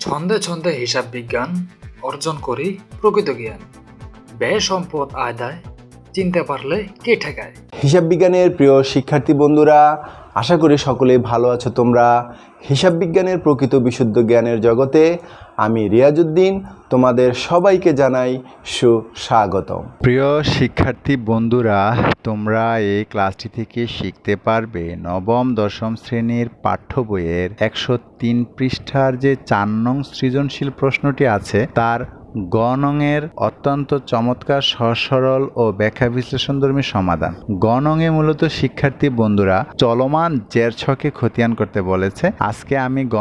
ছন্দে ছন্দে হিসাব বিজ্ঞান অর্জন করি প্রকৃত জ্ঞান। ব্যয় সম্পদ আদায় চিনতে পারলে কে ঠেকায়? হিসাব বিজ্ঞানের প্রিয় শিক্ষার্থী বন্ধুরা আশা করি সকলেই ভালো আছো তোমরা। হিসাব বিজ্ঞানের প্রকৃত বিশুদ্ধ জ্ঞানের জগতে আমি রিয়াজুদ্দিন তোমাদের সবাইকে জানাই সুস্বাগতম। প্রিয় শিক্ষার্থী বন্ধুরা তোমরা এই ক্লাসটি থেকে শিখতে পারবে নবম দশম শ্রেণির পাঠ্য বইয়ের একশো তিন পৃষ্ঠার যে চার নং সৃজনশীল প্রশ্নটি আছে তার গ অত্যন্ত চমৎকার সসরল ও ব্যাখ্যা বিশ্লেষণধর্মী সমাধান। গ মূলত শিক্ষার্থী বন্ধুরা চলমান জের ছকে খতিয়ান করতে বলেছে। আজকে আমি গ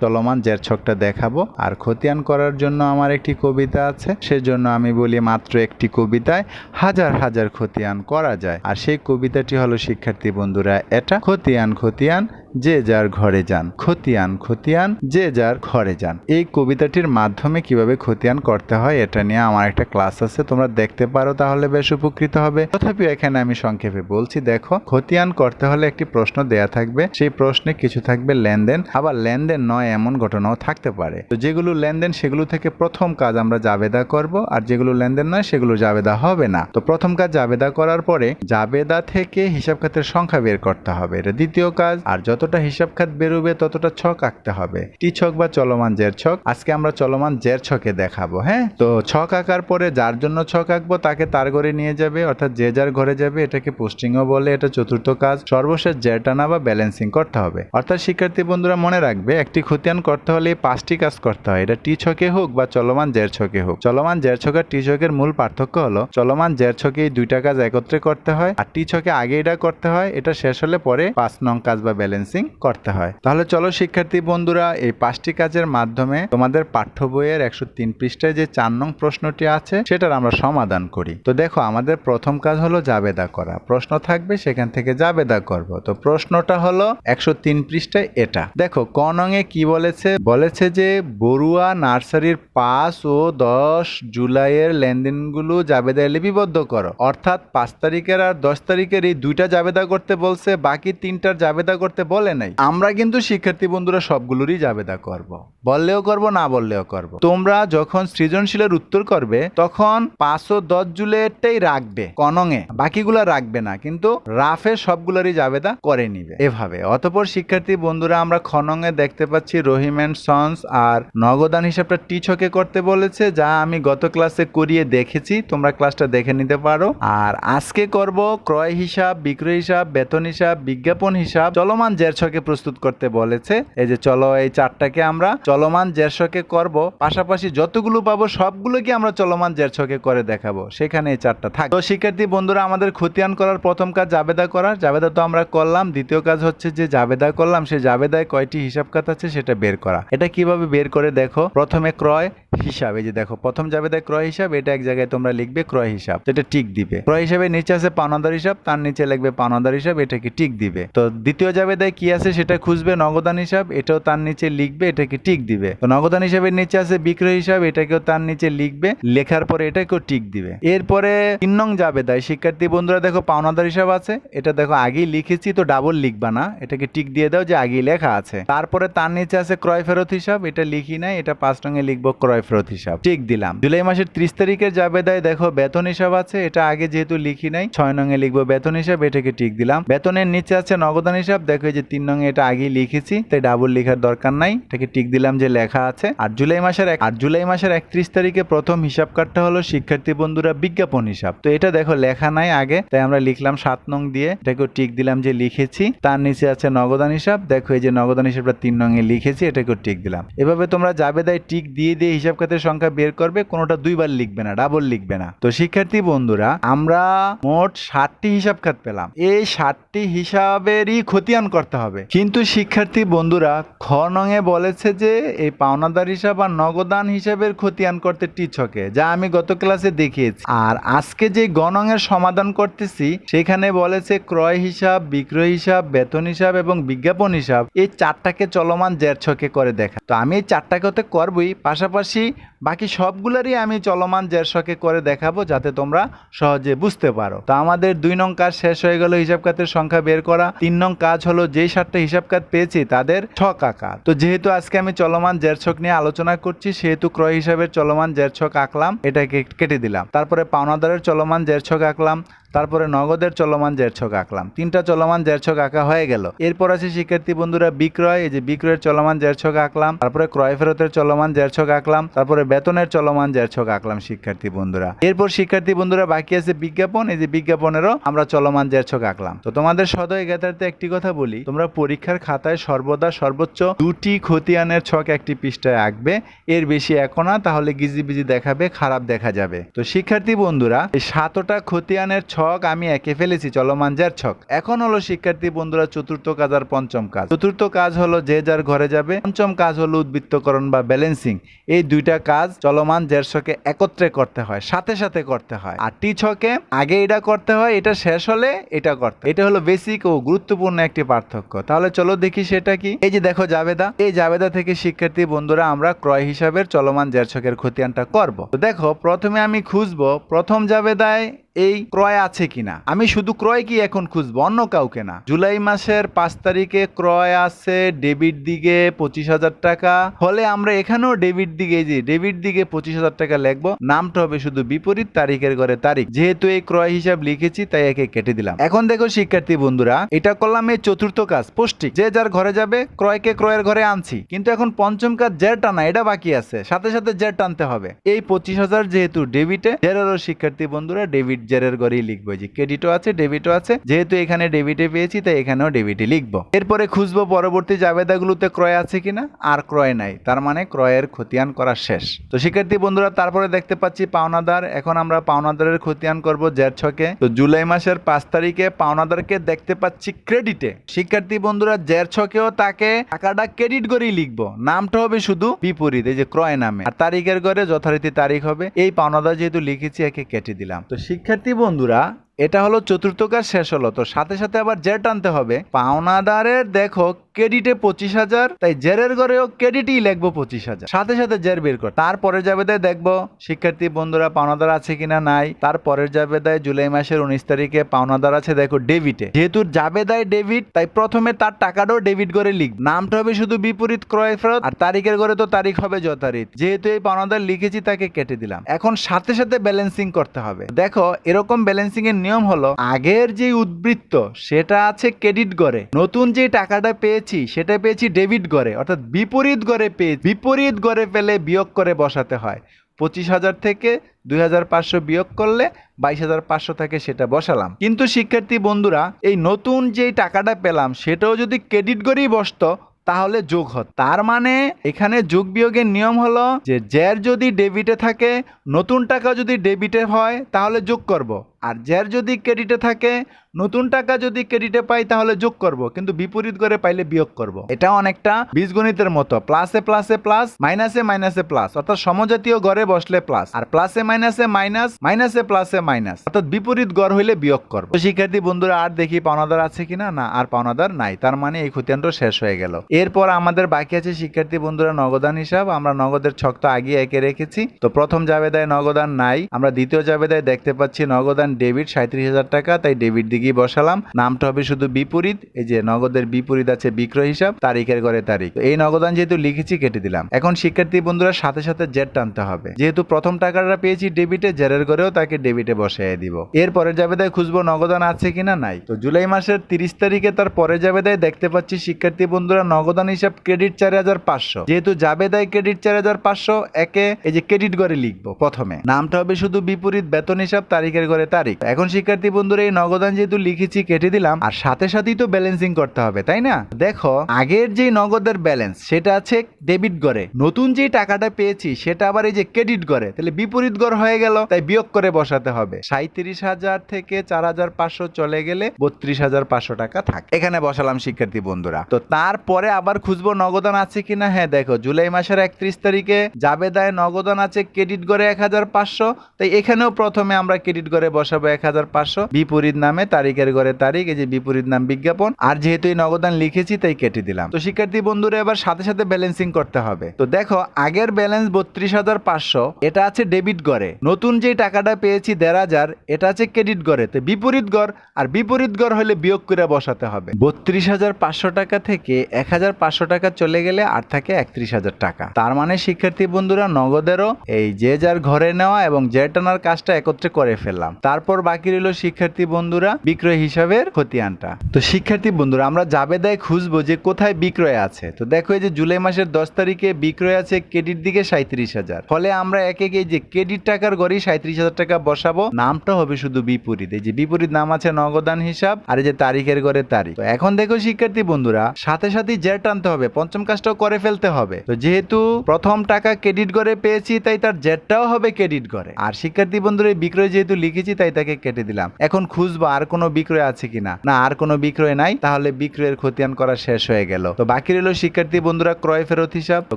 চলমান জের ছকটা দেখাবো। আর খতিয়ান করার জন্য আমার একটি কবিতা আছে। সেজন্য আমি বলি মাত্র একটি কবিতায় হাজার হাজার খতিয়ান করা যায়। আর সেই কবিতাটি হলো, শিক্ষার্থী বন্ধুরা, এটা। খতিয়ান খতিয়ান যে যার ঘরে যান, খতিয়ান খতিয়ান, যে যার ঘরে যান। এই কবিতাটির মাধ্যমে কীভাবে খতিয়ান করতে হয়, এটা নিয়ে আমার একটা ক্লাস আছে, তোমরা দেখতে পারো, তাহলে বেশ উপকৃত হবে। তথাপি এখানে আমি সংক্ষেপে বলছি, দেখো, খতিয়ান করতে হলে একটি প্রশ্ন দেয়া থাকবে, সেই প্রশ্নে কিছু থাকবে লেনদেন, আবার লেনদেন নয়, এমন ঘটনাও থাকতে পারে। তো যেগুলো লেনদেন, সেগুলো থেকে প্রথম কাজ আমরা জাবেদা করব, আর যেগুলো লেনদেন নয়, সেগুলো জাবেদা হবে না। তো প্রথম কাজ জাবেদা করার পরে, জাবেদা থেকে হিসাব খাতের সংখ্যা বের করতে হবে, এটা দ্বিতীয় কাজ, আর যতটা হিসাব খাত বেরোবে, ততটা ছক আঁকতে হবে। টি ছক বা চলমান জের ছক? আজকে আমরা চলমান জের ছকে দেখাবো হ্যাঁ? তো ছক আঁকার পরে যার জন্য ছক আঁকবো, তাকে তার ঘরে নিয়ে যাবে, অর্থাৎ যে যার ঘরে যাবে, এটাকে পোস্টিংও বলে, এটা চতুর্থ কাজ। সর্বশেষ জের টানা বা ব্যালেন্সিং করতে হবে। অর্থাৎ শিক্ষার্থী বন্ধুরা মনে রাখবে, একটি খতিয়ান করতে হলে পাঁচটি কাজ করতে হয়। এটা টি ছকে হোক বা চলমান জের ছকে হোক। চলমান জের ছক আর টি ছকের মূল পার্থক্য হলো, চলমান জের ছকে দুইটা কাজ একত্রে করতে হয়, আর টি ছকে আগে এটা করতে হয়, এটা শেষ হলে পরে পাঁচ নং কাজ বা ব্যালেন্সিং করতে হয়। তাহলে চলো শিক্ষার্থী বন্ধুরা, এই পাঁচটি কাজের মাধ্যমে তোমাদের পাঠ্য বইয়ের একশো তিন পৃষ্ঠায় যে চার নং প্রশ্নটি আছে, সেটার আমরা সমাধান করি। তো দেখো, আমাদের প্রথম কাজ হলো জাবেদা করা। প্রশ্ন থাকবে, সেখান থেকে জাবেদা করব। তো প্রশ্নটা হলো একশো তিন পৃষ্ঠায় এটা। দেখো, ক নংয়ে কি বলেছে? বলেছে যে বড়ুয়া নার্সারির পাঁচ ও দশ জুলাইয়ের লেনদেনগুলো জাবেদায় লিপিবদ্ধ করো। অর্থাৎ পাঁচ তারিখের আর দশ তারিখের এই দুইটা জাবেদা করতে বলছে, বাকি তিনটার জাবেদা করতে বলে নাই। আমরা কিন্তু শিক্ষার্থী বন্ধুরা সবগুলোরই জাবেদা করব। বললেও করব, না বললেও করব। তোমরা যখন সৃজনশীলের উত্তর করবে, তখন পাঁচ ও দশ জুলাইয়েরটাই রাখবে, কনঙে। বাকিগুলো রাখবে না, কিন্তু রাফে সবগুলোরই জাবেদা করে নিবে। এভাবে। অতপর শিক্ষার্থী বন্ধুরা, আমরা খনঙে দেখতে পাচ্ছি রহিম অ্যান্ড সন্স আর নগদান হিসাবটা টি ছকে করতে বলেছে, যা আমি গত ক্লাসে করিয়ে দেখেছি, তোমরা ক্লাসটা দেখে নিতে পারো। আর আজকে করব ক্রয় হিসাব, বিক্রয় হিসাব, বেতন হিসাব, বিজ্ঞাপন হিসাব, চলমান জের ছকে প্রস্তুত করতে বলেছে। এই যে চলো, এই চারটাকে আমরা চলমান জের ছকে করব। পাশাপাশি যতগুলো পাবো, সবগুলোকে আমরা চলমান জের ছকে করে দেখাবো। সেখানে এই চারটা থাকবে তো শিক্ষার্থী বন্ধুরা, আমাদের খতিয়ান করার প্রথম কাজ জাবেদা করা জাবেদা তো আমরা করলাম। দ্বিতীয় কাজ হচ্ছে যে জাবেদা করলাম, সেই জাবেদায় কয়টি হিসাব খাত আছে সেটা বের করা। এটা কীভাবে বের করে দেখো? প্রথমে ক্রয় হিসাব। এই যে দেখো, প্রথম জাবেদায় ক্রয় হিসাব, এটা এক জায়গায় তোমরা লিখবে ক্রয় হিসাব। এটা টিক দিবে। ক্রয় হিসাবে নিচে আছে পাওনাদার হিসাব, তার নিচে লিখবে পাওনাদার হিসাব, এটাকে টিক দিবে। তো দ্বিতীয় জাবেদায় কি আছে সেটা খুঁজবে নগদান হিসাব, এটাও তার নিচে লিখবে, এটাকে টিক দিবে। তো নগদান হিসাবের নিচে আছে বিক্রয় হিসাব, এটাকেও তার নিচে লিখবে, লেখার পরে এটাকেও টিক দিবে। এরপরে তিন নং যাবে জাবেদায়, শিক্ষার্থী বন্ধুরা দেখো পাওনাদার হিসাব আছে, এটা দেখো আগেই লিখেছি তো ডাবল লিখবা না, এটাকে টিক দিয়ে দাও যে আগেই লেখা আছে। তারপরে তার নিচে আছে ক্রয় ফেরত হিসাব, এটা লিখি নাই, এটা পাঁচ রঙে লিখব ক্রয় ফেরত হিসাব। টিক দিলাম। জুলাই মাসের ত্রিশ তারিখের জাবেদায় দেখো বেতন হিসাব আছে, এটা আগে যেহেতু লিখি নাই, ছয় নঙে লিখব বেতন হিসাব, এটাকে টিক দিলাম। বেতনের নিচে আছে নগদান হিসাব, দেখো যে তিন নঙে এটা আগেই লিখেছি, তাই ডাবল লেখার দরকার নাই। এটাকে টিক দিলাম যে লেখা আছে। আর জুলাই মাসের আর জুলাই মাসের একত্রিশ তারিখে প্রথম হিসাব কার্ডটা হলো শিক্ষার্থী বন্ধুরা বিজ্ঞাপন হিসাব। তো এটা দেখো, লেখা নাই আগে, তাই আমরা লিখলাম সাত নং দিয়ে। এটাকে টিক দিলাম যে লিখেছি। তার নিচে আছে নগদান হিসাব। দেখো এই যে নগদান হিসাবটা তিন নঙে লিখেছি এটাকে টিক দিলাম। এভাবে তোমরা জাবেদায় টিক দিয়ে দিয়ে হিসাব খাতের সংখ্যা বের করবে, কোনোটা দুইবার লিখবে না ডাবল লিখবে না। তো শিক্ষার্থী বন্ধুরা, আমরা মোট ষাটটি হিসাব খাত পেলাম। এই ষাটটি হিসাবেরই খতিয়ান করতে হবে। কিন্তু শিক্ষার্থী বন্ধুরা খ নঙে বলেছে যে, এই পাওনাদার হিসাব আর নগদান হিসাবের খতিয়ান করতে টিছকে যা আমি গত ক্লাসে দেখিয়েছি। আর আজকে যে গণঙের সমাধান করতেছি, সেখানে বলেছে ক্রয় হিসাব, বিক্রয় হিসাব, বেতন হিসাব এবং বিজ্ঞাপন হিসাব, এই চারটাকে চলমান জের ছকে করে দেখা। তো আমি এই চারটাকে তো করবই, পাশাপাশি বাকি সবগুলোরই আমি চলমান জেরশকে করে দেখাবো যাতে তোমরা সহজে বুঝতে পারো। তো আমাদের দুই নং কাজ শেষ হয়ে গেল হিসাব খাতের সংখ্যা বের করা। তিন নং কাজ হলো যেই সাতটা হিসাব খাত পেয়েছি তাদের ছক আঁকা তো যেহেতু আজকে আমি চলমান জেরছক নিয়ে আলোচনা করছি, সেহেতু ক্রয় হিসাবের চলমান জেরছক আঁকলাম, এটাকে কেটে দিলাম। তারপরে পাওনাদারের চলমান জেরছক আঁকলাম তারপরে নগদের চলমান জেরছক আঁকলাম। তিনটা চলমান জেরছক আঁকা হয়ে গেল। এরপর আছে শিক্ষার্থী বন্ধুরা বিক্রয়, এই যে বিক্রয়ের চলমান জেরছক আঁকলাম। তারপরে ক্রয় ফেরতের চলমান জেরছক আঁকলাম। তারপরে বেতনের চলমান জেরছক আঁকলাম শিক্ষার্থী বন্ধুরা। এরপর শিক্ষার্থী বন্ধুরা বাকি আছে বিজ্ঞাপন। এই যে বিজ্ঞাপনেরও আমরা চলমান জেরছক আঁকলাম। তো তোমাদের সদয় জ্ঞাতার্থে একটি কথা বলি, তোমরা পরীক্ষার খাতায় সর্বদা সর্বোচ্চ দুটি খতিয়ানের ছক একটি পৃষ্ঠায় আঁকবে। এর বেশি এখো না, তাহলে গিজিবিজি দেখাবে, খারাপ দেখা যাবে। তো শিক্ষার্থী বন্ধুরা, এই সাতটা খতিয়ানের ছক আমি এঁকে ফেলেছি, চলমান যার ছক। এখন হলো শিক্ষার্থী বন্ধুরা চতুর্থ কাজ আর পঞ্চম কাজ। চতুর্থ কাজ হলো যে যার ঘরে যাবে, পঞ্চম কাজ হলো উদ্বৃত্তকরণ বা ব্যালেন্সিং এই দুইটা কাজ চলমান জের ছকে একত্রে করতে হয়, সাথে সাথে করতে হয়। আর টি ছকে আগে এটা করতে হয়, এটা শেষ হলে এটা করতে এটা হলো বেসিক ও গুরুত্বপূর্ণ একটি পার্থক্য। তাহলে চলো দেখি সেটা কি। এই যে দেখো জাবেদা, এই জাবেদা থেকে শিক্ষার্থী বন্ধুরা আমরা ক্রয় হিসাবের চলমান জের ছকের খতিয়ানটা করব। তো দেখো, প্রথমে আমি খুঁজবো, প্রথম জাবেদায় এই ক্রয় আছে কিনা? আমি শুধু ক্রয় কি এখন খুঁজবো, অন্য কাউকে না। জুলাই মাসের পাঁচ তারিখে ক্রয় আছে ডেবিট দিকে পঁচিশ হাজার টাকা। হলে আমরা এখানেও ডেবিট দিকে যে ডেবিট দিকে পঁচিশ হাজার টাকা লিখব। নামটা হবে শুধু বিপরীত, তারিখের ঘরে তারিখ। যেহেতু এই ক্রয় হিসাব লিখেছি, তাই একে কেটে দিলাম। এখন দেখো শিক্ষার্থী বন্ধুরা, এটা করলাম এই চতুর্থ কাজ পোস্টিক যে যার ঘরে যাবে, ক্রয়কে ক্রয়ের ঘরে আনছি। কিন্তু এখন পঞ্চম কাজ জের টানা এটা বাকি আছে। সাথে সাথে জের টানতে হবে। এই পঁচিশ হাজার যেহেতু ডেবিটে জেরেরও শিক্ষার্থী বন্ধুরা, ডেবিট জেরের ঘরেই লিখব। যে ক্রেডিটও আছে ডেবিটও আছে। যেহেতু এখানে ডেবিটে পেয়েছি, তাই এখানেও ডেবিটে লিখব। এরপরে খুঁজবো পরবর্তী জাবেদাগুলোতে ক্রয় আছে কিনা? আর ক্রয় নাই। তার মানে ক্রয়ের খতিয়ান করা শেষ। তো শিক্ষার্থী বন্ধুরা, তারপরে দেখতে পাচ্ছি পাওনাদার। এখন আমরা পাওনাদারের খতিয়ান করব জের ছকে তো জুলাই মাসের পাঁচ তারিখে পাওনাদারকে দেখতে পাচ্ছি ক্রেডিটে শিক্ষার্থী বন্ধুরা জের ছকেও তাকে টাকাটা ক্রেডিট করেই লিখব। নামটা হবে শুধু বিপরীত, এই যে ক্রয় নামে। আর তারিখের ঘরে যথারীতি তারিখ হবে। এই পাওনাদার যেহেতু লিখেছি, একে কেটে দিলাম। তো শিক্ষার্থী বন্ধুরা এটা হলো চতুর্থ কাজ শেষ হলো। তো সাথে সাথে আবার জের টানতে হবে। পাওনাদারের দেখো ক্রেডিটে পঁচিশ হাজার, তাই জেরের ঘরেও ক্রেডিটই লিখব পঁচিশ হাজার। সাথে সাথে জের বের কর। তারপরে যাবে দেয় দেখব শিক্ষার্থী বন্ধুরা পাওনাদার আছে কিনা নাই। তারপরের যাবে দেয় জুলাই মাসের উনিশ তারিখে পাওনাদার আছে দেখো ডেবিটে যেহেতু যাবে দেয় ডেবিট তাই প্রথমে তার টাকাটাও ডেবিট করে লিখ। নামটা হবে শুধু বিপরীত ক্রয় ফেরত, আর তারিখের ঘরে তো তারিখ হবে যথারীত। যেহেতু এই পাওনাদার লিখেছি তাকে কেটে দিলাম। এখন সাথে সাথে ব্যালেন্সিং করতে হবে। দেখো এরকম ব্যালেন্সিং এর নিয়ম হলো, আগের যে উদ্বৃত্ত, সেটা আছে ক্রেডিট গড়ে। নতুন যে টাকাটা পেয়েছি, সেটা পেয়েছি ডেবিট গড়ে। অর্থাৎ বিপরীত গড়ে পেয়ে, বিপরীত গড়ে পেলে বিয়োগ করে বসাতে হয়। পঁচিশ হাজার থেকে দুই হাজার পাঁচশো বিয়োগ করলে বাইশ হাজার পাঁচশো থাকে সেটা বসালাম। কিন্তু শিক্ষার্থী বন্ধুরা, এই নতুন যে টাকাটা পেলাম, সেটাও যদি ক্রেডিট করেই বসতো, তাহলে যোগ হত। তার মানে এখানে যোগ বিয়োগের নিয়ম হলো যে, জ্যার যদি ডেবিটে থাকে, নতুন টাকা যদি ডেবিটে হয়, তাহলে যোগ করব। আর জ্যার যদি ক্রেডিটে থাকে, নতুন টাকা যদি ক্রেডিটে পাই তাহলে যোগ করব, কিন্তু বিপরীত করে পাইলে বিয়োগ করব। এটা অনেকটা বীজগণিতের মতো প্লাসে প্লাসে প্লাস মাইনাসে মাইনাসে প্লাস অর্থাৎ সমজাতীয় গড়ে বসলে প্লাস আর প্লাসে মাইনাসে মাইনাস মাইনাসে প্লাসে মাইনাস অর্থাৎ বিপরীত গড় হইলে বিয়োগ করব। শিক্ষার্থী বন্ধুরা, আর দেখি পাওনাদার আছে কিনা? না, আর পাওনাদার নাই, তার মানে এই খতিয়ানটা শেষ হয়ে গেল। এরপর আমাদের বাকি আছে শিক্ষার্থী বন্ধুরা, নগদান হিসাব, আমরা নগদের ছক তো আগে একে রেখেছি। তো প্রথম জাবেদায় নগদান নাই, আমরা দ্বিতীয় জাবেদায় দেখতে পাচ্ছি নগদান ডেবিট সাঁত্রিশ হাজার টাকা, তাই ডেবিট দিকেই বসালাম। নামটা হবে শুধু বিপরীত, এই যে নগদের বিপরীত আছে বিক্রয় হিসাব, তারিখের ঘরে তারিখ। এই নগদান যেহেতু লিখেছি, কেটে দিলাম। এখন শিক্ষার্থী বন্ধুরা, সাথে সাথে জেড টানতে হবে। যেহেতু প্রথম টাকাটা পেয়েছি ডেবিটে জেরের ঘরেও তাকে ডেবিটে বসাই দিব। এরপরে জাবেদায় খুঁজবো নগদান আছে কিনা নাই। তো জুলাই মাসের তিরিশ তারিখে তার পরে জাবেদায় দেখতে পাচ্ছি শিক্ষার্থী বন্ধুরা, নগদান হিসাব ক্রেডিট চার হাজার পাঁচশো। যেহেতু যাবে জাবেদায় ক্রেডিট চার হাজার পাঁচশো, একে এই যে ক্রেডিট ঘরে লিখব প্রথমে। নামটা হবে শুধু বিপরীত, বেতন হিসাব, তারিখের ঘরে তারিখ। এখন শিক্ষার্থী বন্ধুরা, এই নগদান যেহেতু লিখেছি, কেটে দিলাম, আর সাথে সাথেই তো ব্যালেন্সিং করতে হবে, তাই না? দেখো, আগের যে নগদের ব্যালেন্স সেটা আছে ডেবিট গড়ে। নতুন যে টাকাটা পেয়েছি, সেটা আবার এই যে ক্রেডিট গড়ে। তাহলে বিপরীত গড় হয়ে গেল, তাই বিয়োগ করে বসাতে হবে। সাঁত্রিশ হাজার থেকে চার হাজার পাঁচশো চলে গেলে বত্রিশ হাজার পাঁচশো টাকা থাকে। এখানে বসালাম শিক্ষার্থী বন্ধুরা। তো তারপরে আবার খুঁজবো নগদান আছে কিনা? হ্যাঁ দেখো, জুলাই মাসের একত্রিশ তারিখে জাবেদায় নগদান আছে ক্রেডিট গড়ে এক হাজার পাঁচশো, তাই এখানেও প্রথমে আমরা ক্রেডিট গড়ে বসে বসাবো এক হাজার পাঁচশো বিপরীত নামে তারিখের ঘরে তারিখ, এই যে বিপরীত নাম বিজ্ঞাপন। আর যেহেতু এই নগদান লিখেছি, তাই কেটে দিলাম। তো শিক্ষার্থী বন্ধুরা, এবার সাথে সাথে ব্যালেন্সিং করতে হবে। তো দেখো, আগের ব্যালেন্স বত্রিশ হাজার পাঁচশো, এটা আছে ডেবিট গড়ে। নতুন যে টাকাটা পেয়েছি দেড় হাজার, এটা আছে ক্রেডিট গড়ে। তো বিপরীত গড় আর বিপরীত গড় হলে বিয়োগ করে বসাতে হবে। বত্রিশ হাজার পাঁচশো টাকা থেকে এক হাজার পাঁচশো টাকা চলে গেলে আর থাকে একত্রিশ হাজার টাকা। তার মানে শিক্ষার্থী বন্ধুরা, নগদেরও এই যে যার ঘরে নেওয়া এবং যে টানার কাজটা একত্রে করে ফেললাম। তারপর বাকি রইল শিক্ষার্থী বন্ধুরা বিক্রয় হিসাবের খতিয়ানটা। তো শিক্ষার্থী বন্ধুরা, আমরা জাবেদায় খুঁজবো যে কোথায় বিক্রয় আছে। তো দেখো এই যে জুলাই মাসের দশ তারিখে বিক্রয় আছে ক্রেডিট দিকে সাঁত্রিশ হাজার। ফলে আমরা এক এক যে ক্রেডিট টাকার গড়েই সাঁত্রিশ হাজার টাকা বসাবো। নামটা হবে শুধু বিপরীত। এই যে বিপরীত নাম আছে নগদান হিসাব আর এই যে তারিখের গড়ে তারিখ। তো এখন দেখো শিক্ষার্থী বন্ধুরা, সাথে সাথে জেট টানতে হবে, পঞ্চম কাজটাও করে ফেলতে হবে। তো যেহেতু প্রথম টাকা ক্রেডিট করে পেয়েছি, তাই তার জেটটাও হবে ক্রেডিট করে আর শিক্ষার্থী বন্ধুরা বিক্রয় যেহেতু লিখেছি, তাই তাকে কেটে দিলাম। এখন খুঁজবো আর কোনো বিক্রয় আছে কিনা। না, আর কোনো বিক্রয় নাই, তাহলে বিক্রয়ের খতিয়ান করা শেষ হয়ে গেল। তো বাকি রইল শিক্ষার্থী বন্ধুরা ক্রয় ফেরত হিসাব। তো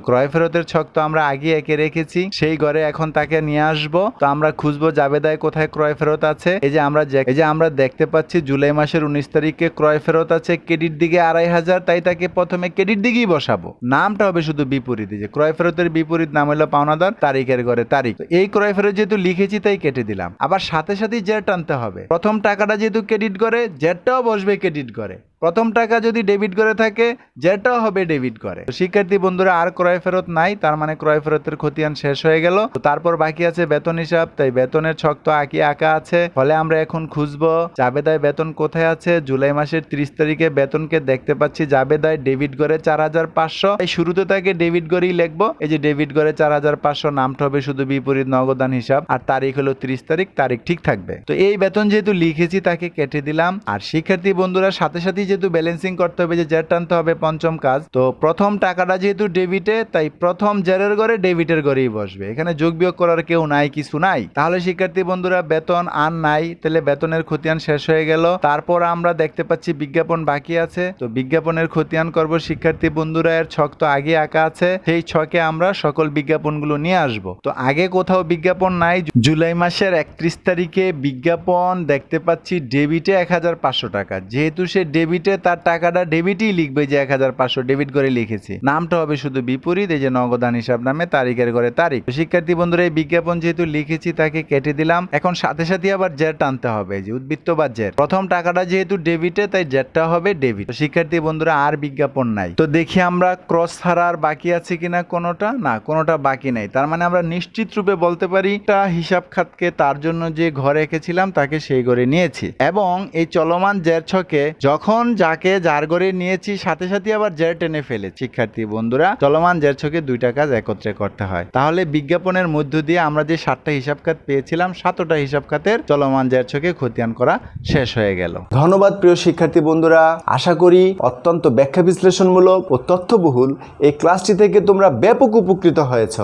ক্রয় ফেরতের ছক তো আমরা আগে একে রেখেছি। সেই ঘরে এখন তাকে নিয়ে আসব। তো আমরা খুঁজবো জাবেদায় কোথায় ক্রয় ফেরত আছে। এই যে আমরা এই যে আমরা দেখতে পাচ্ছি জুলাই মাসের উনিশ তারিখে ক্রয় ফেরত আছে ক্রেডিট দিকে আড়াই হাজার, তাই তাকে প্রথমে ক্রেডিট দিকেই বসাবো। নামটা হবে শুধু বিপরীতে যে ক্রয় ফেরতের বিপরীত নাম হলো পাওনাদার, তারিখের ঘরে তারিখ। এই ক্রয় ফেরত যেহেতু লিখেছি, তাই কেটে দিলাম। আবার সাথে সাথেই জেট আনতে হবে। প্রথম টাকাটা যেহেতু ক্রেডিট করে জেটটাও বসবে ক্রেডিট করে। প্রথম টাকা যদি ডেবিট করে থাকে যেটা হবে ডেবিট করে। শিক্ষার্থী বন্ধুরা, আর ক্রয় ফেরত নাই, তার মানে ক্রয় ফেরতের খতিয়ান শেষ হয়ে গেল। তারপর বাকি আছে বেতন হিসাব, তাই বেতনের ছক তো আঁকি আঁকা আছে। ফলে আমরা এখন খুঁজবো, জাবেদায় বেতন কোথায় আছে? জুলাই মাসের ত্রিশ তারিখে বেতনকে দেখতে পাচ্ছি জাবেদায় ডেবিট করে চার হাজার পাঁচশো। এই শুরুতে তাকে ডেবিট করেই লিখব। এই যে ডেবিট করে চার হাজার পাঁচশো, নামটা হবে শুধু বিপরীত নগদান হিসাব। আর তারিখ হলো ত্রিশ তারিখ তারিখ ঠিক থাকবে। তো এই বেতন যেহেতু লিখেছি, তাকে কেটে দিলাম। আর শিক্ষার্থী বন্ধুরা, সাথে সাথেই যেহেতু ব্যালেন্সিং করতে হবে যে জের টানতে হবে পঞ্চম কাজ, তো প্রথম টাকাটা যেহেতু ডেবিটে তাই প্রথম জেরের ঘরে ডেবিটের ঘরেই বসবে। এখানে যোগ বিয়োগ করার কেউ নাই, কিছু নাই। তাহলে শিক্ষার্থী বন্ধুরা, বেতন আর নাই, তাহলে বেতনের খতিয়ান শেষ হয়ে গেল। তারপর আমরা দেখতে পাচ্ছি বিজ্ঞাপন বাকি আছে। তো বিজ্ঞাপনের খতিয়ান করব শিক্ষার্থী বন্ধুরা, এর ছক তো আগে আঁকা আছে। সেই ছকে আমরা সকল বিজ্ঞাপনগুলো নিয়ে আসব। তো আগে কোথাও বিজ্ঞাপন নাই। জুলাই মাসের একত্রিশ তারিখে বিজ্ঞাপন দেখতে পাচ্ছি ডেবিটে এক হাজার পাঁচশো টাকা। যেহেতু সে ডেবিটে তার টাকাটা ডেবিটই লিখবে যে এক হাজার পাঁচশো ডেবিট করে লিখেছি। নামটা হবে শুধু বিপরীত, এই যে নগদান হিসাব নামে, তারিখের ঘরে তারিখ। তো শিক্ষার্থী বন্ধুরা, এই বিজ্ঞাপন যেহেতু লিখেছি, তাকে কেটে দিলাম। এখন সাথে সাথে আবার জেট টানতে হবে যে উদ্বৃত্ত বা জেট। প্রথম টাকাটা যেহেতু ডেবিটে তাই জেটটা হবে ডেবিট তো শিক্ষার্থী বন্ধুরা, আর বিজ্ঞাপন নাই। তো দেখি আমরা ক্রস ছাড়া আর বাকি আছে কিনা কোনোটা? না, কোনোটা বাকি নাই। তার মানে আমরা নিশ্চিত রূপে বলতে পারি, একটা হিসাব খাতকে তার জন্য যে ঘরে রেখেছিলাম, তাকে সেই ঘরে নিয়েছি। এবং এই চলমান জের ছকে যখন যাকে যার ঘরে নিয়েছি, সাথে সাথে আবার জের টেনে ফেলে শিক্ষার্থী বন্ধুরা, চলমান জের ছকে দুইটা কাজ একত্রে করতে হয়। তাহলে বিজ্ঞাপনের মধ্য দিয়ে আমরা যে সাতটা হিসাব খাত পেয়েছিলাম, সাতটা হিসাব খাতের চলমান জের ছকে খতিয়ান করা শেষ হয়ে গেল। ধন্যবাদ প্রিয় শিক্ষার্থী বন্ধুরা। আশা করি অত্যন্ত ব্যাখ্যা বিশ্লেষণমূলক ও তথ্যবহুল এই ক্লাসটি থেকে তোমরা ব্যাপক উপকৃত হয়েছ।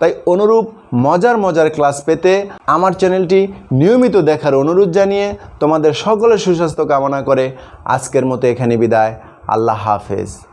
তাই অনুরূপ মজার মজার ক্লাস পেতে আমার চ্যানেলটি নিয়মিত দেখার অনুরোধ জানিয়ে তোমাদের সকলের সুস্বাস্থ্য কামনা করে আজকের মতো এখানে বিদায়। আল্লাহ হাফেজ।